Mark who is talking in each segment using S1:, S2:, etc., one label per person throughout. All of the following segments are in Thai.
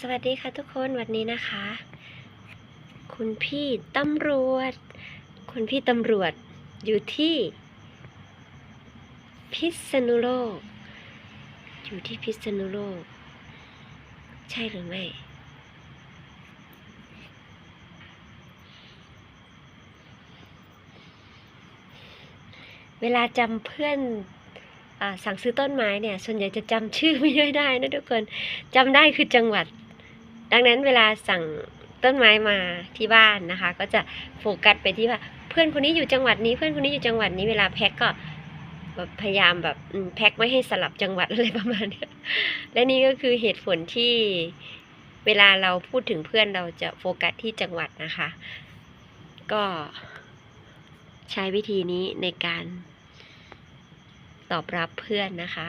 S1: สวัสดีค่ะทุกคนวันนี้นะคะ คุณพี่ตำรวจ คุณพี่ตำรวจอยู่ที่ พิษณุโลก อยู่ที่พิษณุโลก ใช่หรือไม่ เวลาจำเพื่อนสั่งซื้อต้นไม้เนี่ย ส่วนใหญ่จะจำชื่อไม่ได้นะทุกคนจำได้คือจังหวัด ดังนั้นเวลาสั่งต้นไม้มาที่บ้านนะคะ ก็จะโฟกัสไปที่ว่าเพื่อนคนนี้อยู่จังหวัดนี้ เพื่อนคนนี้อยู่จังหวัดนี้เวลาแพ็กก็แบบพยายามแบบแพ็กไม่ให้สลับจังหวัดอะไรประมาณนี้และนี่ก็คือเหตุผลที่เวลาเราพูดถึงเพื่อนเราจะโฟกัสที่จังหวัดนะคะ ก็ใช้วิธีนี้ในการตอบรับเพื่อนนะคะ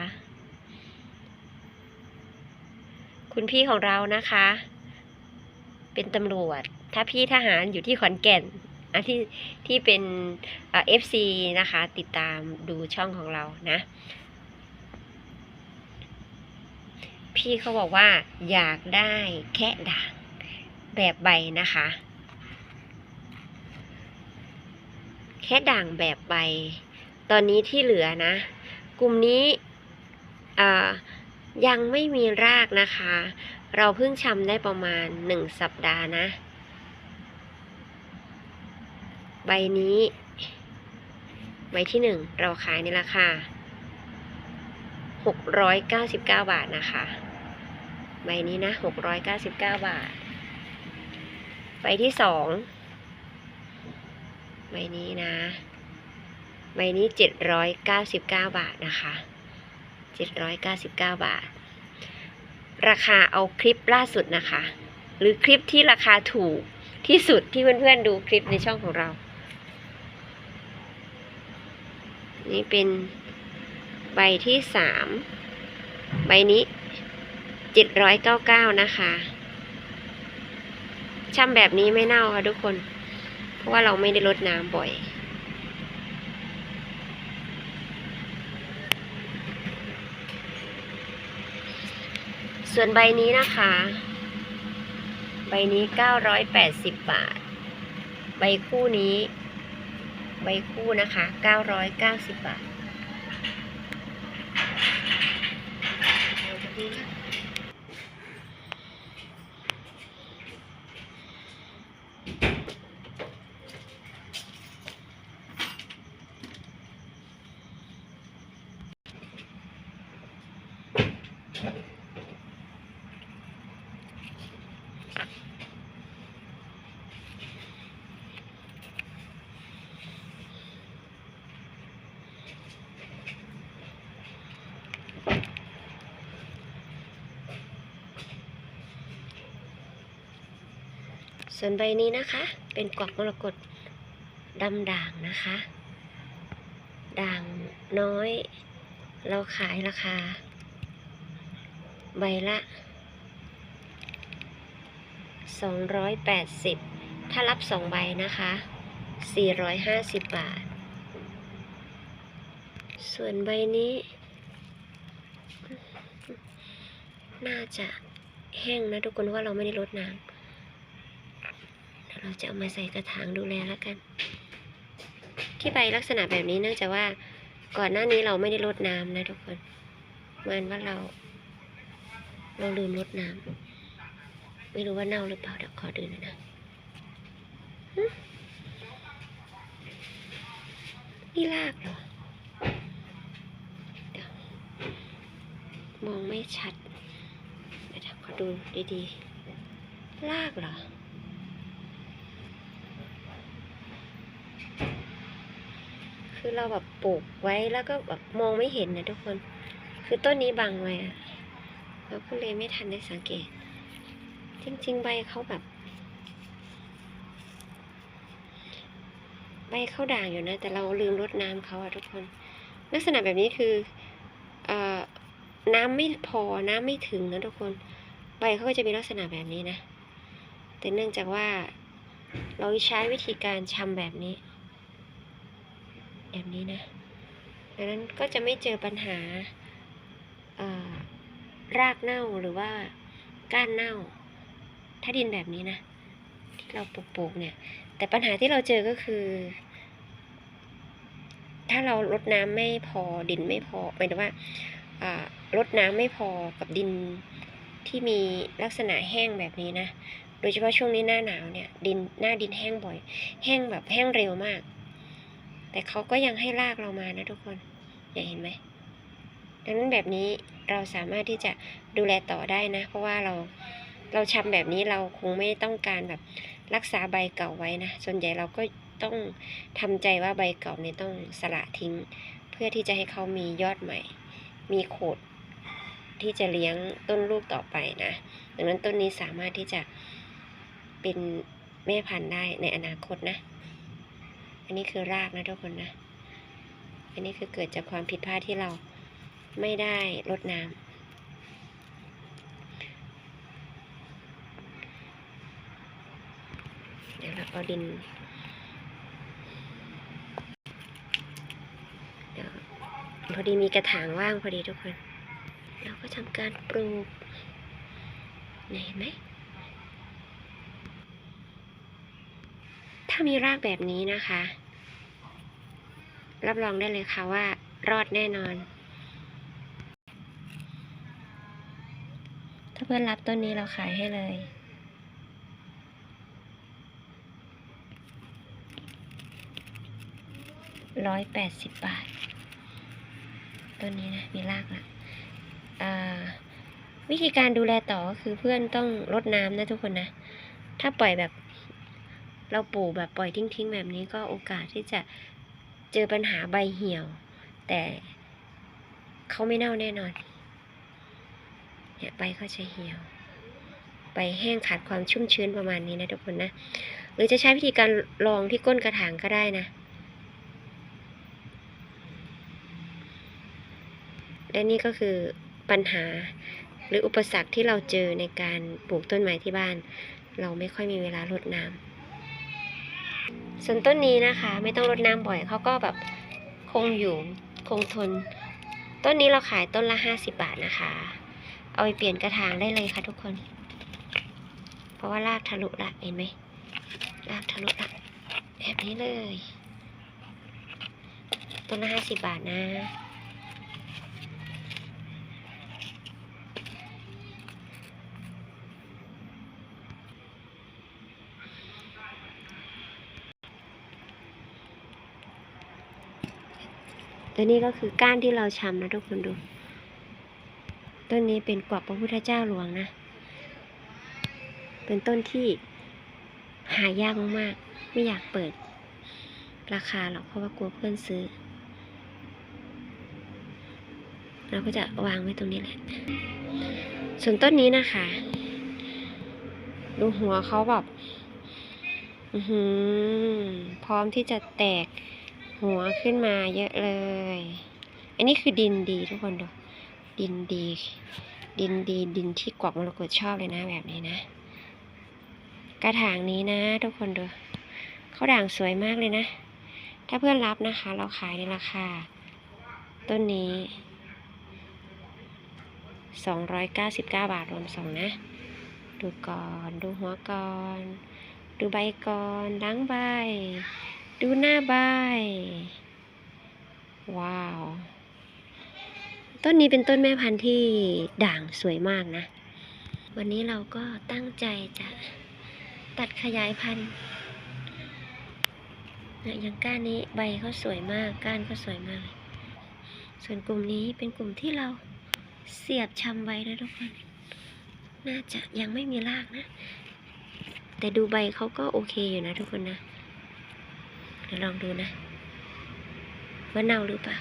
S1: คุณพี่ของเรานะคะ เป็นตำรวจ ถ้าพี่ทหารอยู่ที่ขอนแก่นอันที่ที่เป็นเอฟซีนะคะ ติดตามดูช่องของเรานะ พี่เขาบอกว่าอยากได้แค่ด่างแบบใบนะคะ แค่ด่างแบบใบ ตอนนี้ที่เหลือนะ กลุ่มนี้อ่า ยังไม่มีรากนะคะ เราเพิ่งชำได้ประมาณหนึ่งสัปดาห์นะ ใบนี้ ใบที่หนึ่งเราขายในราคาหกร้อยเก้าสิบเก้าบาทนะคะ ใบนี้นะหกร้อยเก้าสิบเก้าบาท ใบที่สองใบนี้นะ ใบนี้เจ็ดร้อยเก้าสิบเก้าบาทนะคะเจ็ดร้อยเก้าสิบเก้าบาท ราคาเอาคลิปล่าสุดนะคะ หรือคลิปที่ราคาถูกที่สุดที่เพื่อนๆดูคลิปในช่องของเรา นี่เป็นใบที่สามใบนี้เจ็ดร้อยเก้าเก้านะคะช่ำแบบนี้ไม่เน่าค่ะทุกคน เพราะว่าเราไม่ได้ลดน้ำบ่อย ส่วนใบนี้นะคะ ใบนี้980บาท ใบคู่นี้ ใบคู่นะคะ990บาท ส่วนใบนี้นะคะ เป็นกวักมรกตดำด่างนะคะ ด่างน้อย เราขายราคา ใบละ 280 ถ้ารับสองใบนะคะ 450 บาท ส่วนใบนี้ น่าจะแห้งนะทุกคนว่าเราไม่ได้รดน้ำ เราจะเอามาใส่กระถางดูแลแล้วกัน ที่ใบลักษณะแบบนี้เนื่องจากว่าก่อนหน้านี้เราไม่ได้รดน้ำนะทุกคนเหมือนว่าเรา เราลืมรดน้ำไม่รู้ว่าเน่าหรือเปล่าเดี๋ยวขอดูหน่อยนะนี่รากเหรอเดี๋ยวมองไม่ชัดเดี๋ยวขอดูดีๆรากเหรอ คือเราแบบปลูกไว้แล้วก็แบบมองไม่เห็นนะทุกคน คือต้นนี้บังไว้เราก็เลยไม่ทันได้สังเกต จริง ๆ ใบเขาแบบ ใบเขาด่างอยู่นะ แต่เราลืมรดน้ำเขาอะทุกคน ลักษณะแบบนี้คือเอ่อน้ำไม่พอน้ำไม่ถึงนะทุกคน ใบเขาก็จะมีลักษณะแบบนี้นะ แต่เนื่องจากว่าเราใช้วิธีการชำแบบนี้ แบบนี้นะดังนั้นก็จะไม่เจอปัญหารากเน่าหรือว่าก้านเน่า ถ้าดินแบบนี้นะ ที่เราปลูกๆเนี่ย แต่ปัญหาที่เราเจอก็คือ ถ้าเราลดน้ำไม่พอดินไม่พอหมายถึงว่าอ่าลดน้ำไม่พอกับดินที่มีลักษณะแห้งแบบนี้นะ โดยเฉพาะช่วงนี้หน้าหนาวเนี่ย ดินหน้าดินแห้งบ่อย แห้งแบบแห้งเร็วมาก แต่เขาก็ยังให้รากเรามานะทุกคนอย่าเห็นไหมดังนั้นแบบนี้เราสามารถที่จะดูแลต่อได้นะ เพราะว่าเราเราชำแบบนี้เราคงไม่ต้องการแบบรักษาใบเก่าไว้นะ ส่วนใหญ่เราก็ต้องทำใจว่าใบเก่าเนี่ยต้องสละทิ้ง เพื่อที่จะให้เขามียอดใหม่ มีโขดที่จะเลี้ยงต้นลูกต่อไปนะดังนั้นต้นนี้สามารถที่จะเป็นแม่พันธุ์ได้ในอนาคตนะ อันนี้คือรากนะทุกคนนะ อันนี้คือเกิดจากความผิดพลาดที่เราไม่ได้รดน้ำเดี๋ยวเราเอาดิน เดี๋ยวพอดีมีกระถางว่างพอดีทุกคน เราก็ทำการปลูกเห็นไหม ถ้ามีรากแบบนี้นะคะ รับรองได้เลยค่ะว่ารอดแน่นอน ถ้าเพื่อนรับต้นนี้เราขายให้เลยร้อยแปดสิบบาท ต้นนี้นะ มีรากละอ่าวิธีการดูแลต่อก็คือเพื่อนต้องรดน้ำนะทุกคนนะ ถ้าปล่อยแบบ เราปลูกแบบปล่อยทิ้งๆ แบบนี้ก็โอกาสที่จะเจอปัญหาใบเหี่ยว แต่เขาไม่เน่าแน่นอนเนี่ยใบเขาจะเหี่ยวใบแห้งขาดความชุ่มชื้นประมาณนี้นะทุกคนนะ หรือจะใช้วิธีการรองที่ก้นกระถางก็ได้นะ และนี่ก็คือปัญหาหรืออุปสรรคที่เราเจอในการปลูกต้นไม้ที่บ้าน เราไม่ค่อยมีเวลารดน้ำ ส่วนต้นนี้นะคะ ไม่ต้องรดน้ำบ่อยเขาก็แบบคงอยู่คงทน ต้นนี้เราขายต้นละห้าสิบบาทนะคะ เอาไปเปลี่ยนกระถางได้เลยค่ะทุกคน เพราะว่ารากทะลุละเห็นไหมรากทะลุละแบบนี้เลย ต้นละห้าสิบบาทนะ ตัวนี้ก็คือก้านที่เราชำนะทุกคนดู ต้นนี้เป็นกวักพระพุทธเจ้าหลวงนะ เป็นต้นที่หายากมากๆ ไม่อยากเปิด ราคาหรอกเพราะว่ากลัวเพื่อนซื้อ เราก็จะวางไว้ตรงนี้แหละ ส่วนต้นนี้นะคะ ดูหัวเขาแบบอือหือพร้อมที่จะแตก หัวขึ้นมาเยอะเลย อันนี้คือดินดีทุกคนดู ดินดี ดินดี ดินที่กวักมรกตชอบเลยนะแบบนี้นะ กระถางนี้นะ ทุกคนดู เขาด่างสวยมากเลยนะ ถ้าเพื่อนรับนะคะ เราขายในราคา ต้นนี้ 299 บาทรวมส่งนะ ดูก่อน ดูหัวก่อน ดูใบก่อนล้างใบ ดูหน้าใบ ว้าว ต้นนี้เป็นต้นแม่พันธุ์ที่ด่างสวยมากนะ วันนี้เราก็ตั้งใจจะตัดขยายพันธุ์นะอย่างก้านนี้ใบเขาสวยมาก ก้านก็สวยมากเลยส่วนกลุ่มนี้เป็นกลุ่มที่เราเสียบชำไว้นะทุกคน น่าจะยังไม่มีรากนะ แต่ดูใบเขาก็โอเคอยู่นะทุกคนนะ เดี๋ยวลองดูนะ ว่าเน่าหรือเปล่า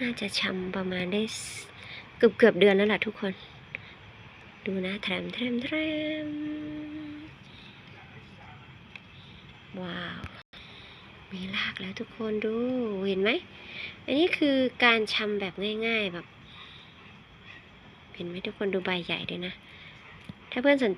S1: น่าจะชำประมาณได้เกือบเกือบเดือนแล้วล่ะทุกคน ดูนะแทรมแทรมแทรมว้าว มีรากแล้วทุกคนดูเห็นไหม อันนี้คือการชำแบบง่าย ๆแบบ เห็นไหมทุกคนดูใบใหญ่ด้วยนะ ถ้าเพื่อนสนใจ